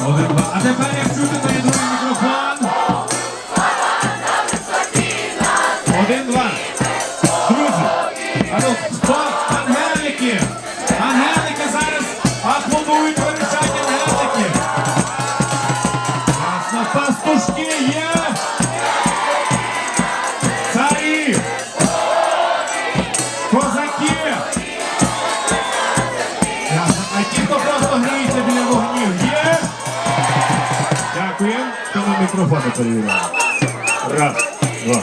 Один, два. А тепер як чути, то є мікрофон. Один, два. Друзі, а ну? Ангелики! Ангелики Дякую. Тому мікрофони перевіряємо. Раз, два.